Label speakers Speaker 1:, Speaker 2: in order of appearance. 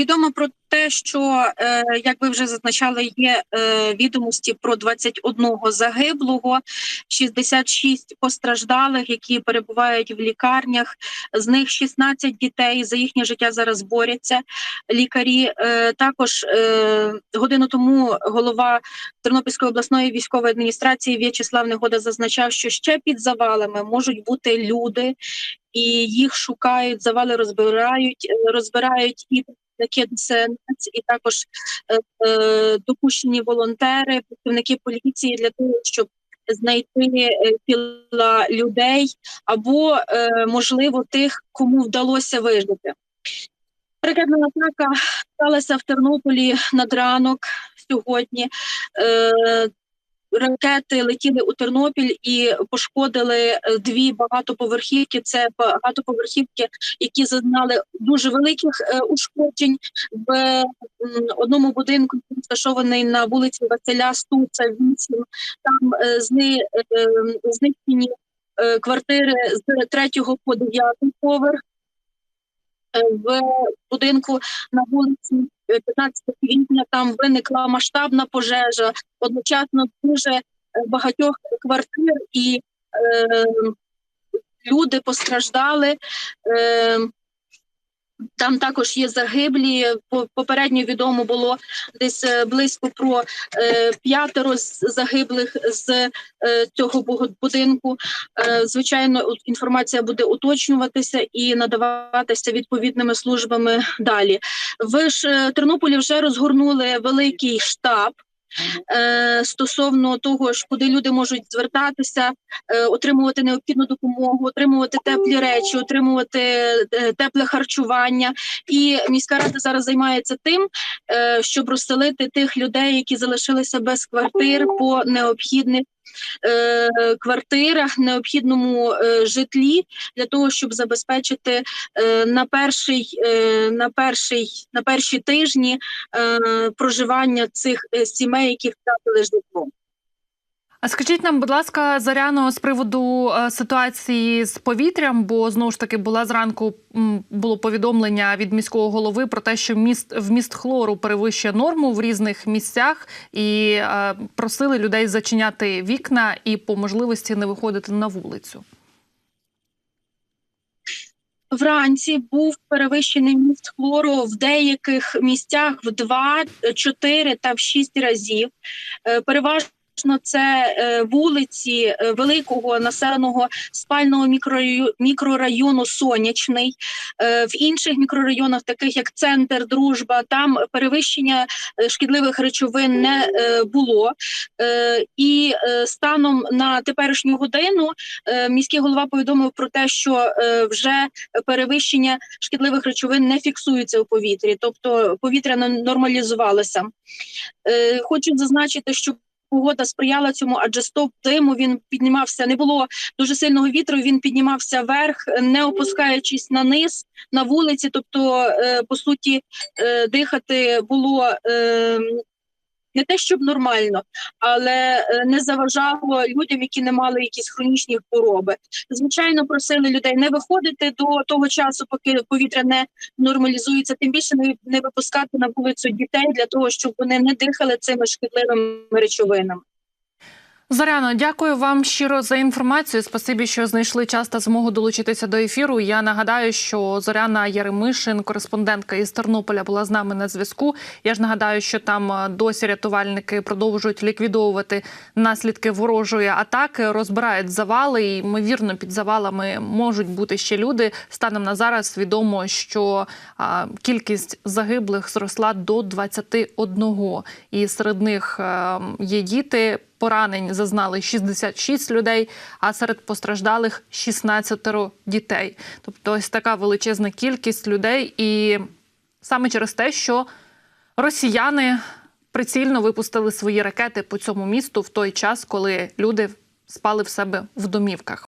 Speaker 1: Відомо про те, що е, як ви вже зазначали, є е, відомості про 21 загиблого, 66 постраждалих, які перебувають в лікарнях. З них 16 дітей за їхнє життя зараз борються. Лікарі е, також годину тому голова Тернопільської обласної військової адміністрації В'ячеслав Негода зазначав, що ще під завалами можуть бути люди, і їх шукають, завали розбирають, розбирають і ДСНС, і також е, е, допущені волонтери, працівники поліції для того, щоб знайти е, тіла людей або можливо тих, кому вдалося вижити. Ракетна атака сталася в Тернополі над ранок сьогодні. Ракети летіли у Тернопіль і пошкодили е, дві багатоповерхівки. Це багатоповерхівки, які зазнали дуже великих е, ушкоджень в одному будинку, розташований на вулиці Василя Стуца, 8. Там е, зни, знищені квартири з третього по дев'ятий поверх. Е, В будинку на вулиці е, 15 квітня там виникла масштабна пожежа, одночасно дуже е, багатьох квартир, і е, люди постраждали. Е, там також є загиблі. По- Попередньо відомо було десь е, близько про е, п'ятеро загиблих з е, цього бу- будинку. Звичайно, інформація буде уточнюватися і надаватися відповідними службами далі. В ж Тернополі вже розгорнули великий штаб. Е, Стосовно того ж, куди люди можуть звертатися, е, отримувати необхідну допомогу, отримувати теплі речі, отримувати е, тепле харчування. І міська рада зараз займається тим, щоб розселити тих людей, які залишилися без квартир по необхідних квартирах, необхідному е, житлі для того, щоб забезпечити е, на перший е, на перший на перші тижні е, проживання цих е, сімей, які втратили житло.
Speaker 2: А скажіть нам, будь ласка, Заряно, з приводу е, ситуації з повітрям, бо знову ж таки була зранку було повідомлення від міського голови про те, що міст вміст хлору перевищує норму в різних місцях, і е, просили людей зачиняти вікна і по можливості не виходити на вулицю.
Speaker 1: Вранці був перевищений міст хлору в деяких місцях в 2, 4 та в 6 разів. Е, Переважно це е, вулиці е, великого населеного спального мікрорайону Сонячний. Е, В інших мікрорайонах, таких як центр, дружба, там перевищення шкідливих речовин не було. І станом на теперішню годину міський голова повідомив про те, що вже перевищення шкідливих речовин не фіксується у повітрі, тобто повітря не нормалізувалося. Хочу зазначити, що погода сприяла цьому, адже стоп диму він піднімався. Не було дуже сильного вітру. Він піднімався вверх, не опускаючись на низ на вулиці. Тобто, е, по суті, е, дихати було. Не те, щоб нормально, але е, не заважало людям, які не мали якісь хронічні хвороби. Звичайно, просили людей не виходити до того часу, поки повітря не нормалізується, тим більше не випускати на вулицю дітей для того, щоб вони не дихали цими шкідливими речовинами.
Speaker 2: Заряно, дякую вам щиро за інформацію. Спасибі, що знайшли час та змогу долучитися до ефіру. Я нагадаю, що Зоряна Яремишин, кореспондентка із Тернополя, була з нами на зв'язку. Я ж нагадаю, що там е, досі рятувальники продовжують ліквідовувати наслідки ворожої атаки, розбирають завали. І, ймовірно, під завалами можуть бути ще люди. Станом на зараз відомо, що кількість загиблих зросла до 21. І серед них е, є діти. Поранень зазнали 66 людей, а серед постраждалих 16 дітей. Тобто, ось така величезна кількість людей, і саме через те, що росіяни прицільно випустили свої ракети по цьому місту в той час, коли люди спали в себе в домівках.